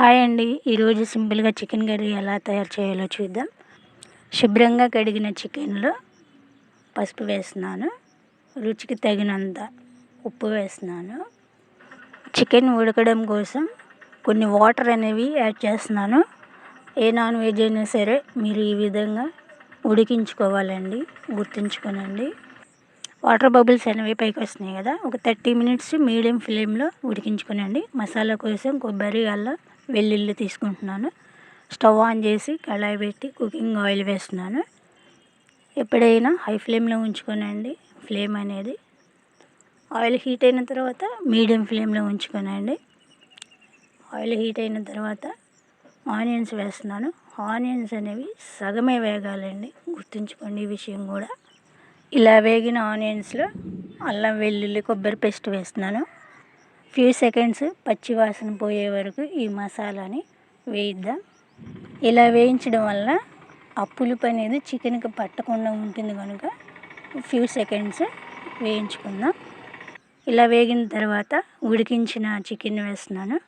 Hi అండి. ఈరోజు సింపుల్గా చికెన్ కర్రీ ఎలా తయారు చేయాలో చూద్దాం. శుభ్రంగా కడిగిన చికెన్లో పసుపు వేస్తున్నాను. రుచికి తగినంత ఉప్పు వేస్తున్నాను. చికెన్ ఉడకడం కోసం కొన్ని వాటర్ అనేవి యాడ్ చేస్తున్నాను. ఏ నాన్ వెజ్ అయినా సరే మీరు ఈ విధంగా ఉడికించుకోవాలండి. గుర్తుంచుకోనండి. వాటర్ బబుల్స్ అనేవి పైకి వస్తున్నాయి కదా. ఒక థర్టీ మినిట్స్ మీడియం ఫ్లేమ్లో ఉడికించుకునండి. మసాలా కోసం కొబ్బరి అల్లం వెల్లుల్లి తీసుకుంటున్నాను. స్టవ్ ఆన్ చేసి కళాయి పెట్టి కుకింగ్ ఆయిల్ వేస్తున్నాను. ఎప్పుడైనా హై ఫ్లేమ్లో ఉంచుకోనండి. ఫ్లేమ్ అనేది ఆయిల్ హీట్ అయిన తర్వాత మీడియం ఫ్లేమ్లో ఉంచుకోనండి. ఆయిల్ హీట్ అయిన తర్వాత ఆనియన్స్ వేస్తున్నాను. ఆనియన్స్ అనేవి సగమే వేగాలండి. గుర్తుంచుకోండి ఈ విషయం కూడా. ఇలా వేగిన ఆనియన్స్లో అల్లం వెల్లుల్లి కొబ్బరి పేస్ట్ వేస్తున్నాను. ఫ్యూ సెకండ్స్ పచ్చి వాసన పోయే వరకు ఈ మసాలాని వేయిద్దాం. ఇలా వేయించడం వల్ల ఆ పులుపు అనేది చికెన్కి పట్టకుండా ఉంటుంది కనుక ఫ్యూ సెకండ్స్ వేయించుకుందాం. ఇలా వేగిన తర్వాత ఉడికించిన చికెన్ వేస్తున్నాను.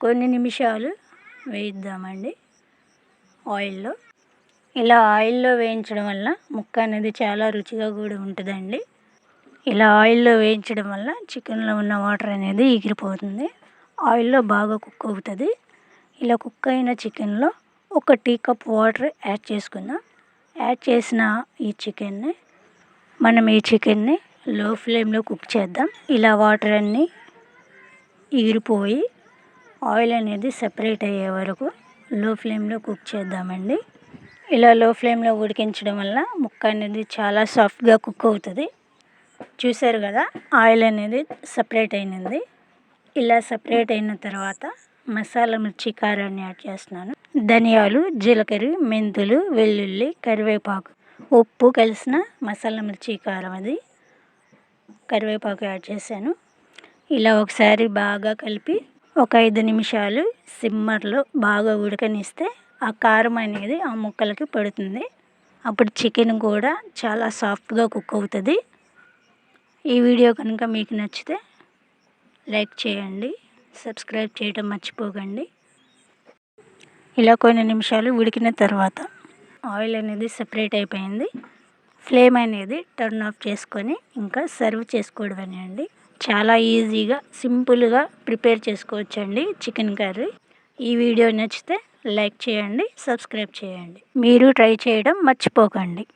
కొన్ని నిమిషాలు వేయిద్దామండి ఆయిల్లో. ఇలా ఆయిల్లో వేయించడం వల్ల ముక్క అనేది చాలా రుచిగా కూడా ఉంటుందండి. ఇలా ఆయిల్లో వేయించడం వల్ల చికెన్లో ఉన్న వాటర్ అనేది ఎగిరిపోతుంది. ఆయిల్లో బాగా కుక్ అవుతుంది. ఇలా కుక్ అయిన చికెన్లో ఒక టీ కప్ వాటర్ యాడ్ చేసుకుందాం. యాడ్ చేసిన ఈ చికెన్ని మనం ఈ చికెన్ని లో ఫ్లేమ్లో కుక్ చేద్దాం. ఇలా వాటర్ అన్నీ ఎగిరిపోయి ఆయిల్ అనేది సెపరేట్ అయ్యే వరకు లో ఫ్లేమ్లో కుక్ చేద్దామండి. ఇలా లో ఫ్లేమ్లో ఉడికించడం వల్ల ముక్క అనేది చాలా సాఫ్ట్గా కుక్ అవుతుంది. చూసారు కదా ఆయిల్ అనేది సపరేట్ అయినది. ఇలా సపరేట్ అయిన తర్వాత మసాలా మిర్చి కారాన్ని యాడ్ చేస్తున్నాను. ధనియాలు జీలకర్ర మెంతులు వెల్లుల్లి కరివేపాకు. ఉప్పు కలిసిన మసాలా మిర్చి కారం అది కరివేపాకు యాడ్ చేశాను. ఇలా ఒకసారి బాగా కలిపి ఒక ఐదు నిమిషాలు సిమ్మర్లో బాగా ఉడకనిస్తే ఆ కారం అనేది ఆ ముక్కలకి పడుతుంది. అప్పుడు చికెన్ కూడా చాలా సాఫ్ట్గా కుక్ అవుతుంది. ఈ వీడియో కనుక మీకు నచ్చితే లైక్ చేయండి సబ్స్క్రైబ్ చేయడం మర్చిపోకండి. ఇలా కొన్ని నిమిషాలు ఉడికిన తర్వాత ఆయిల్ అనేది సపరేట్ అయిపోయింది. ఫ్లేమ్ అనేది టర్న్ ఆఫ్ చేసుకొని ఇంకా సర్వ్ చేసుకోవడమేనండి. చాలా ఈజీగా సింపుల్గా ప్రిపేర్ చేసుకోవచ్చండి చికెన్ కర్రీ. ఈ వీడియో నచ్చితే లైక్ చేయండి సబ్స్క్రైబ్ చేయండి. మీరు ట్రై చేయడం మర్చిపోకండి.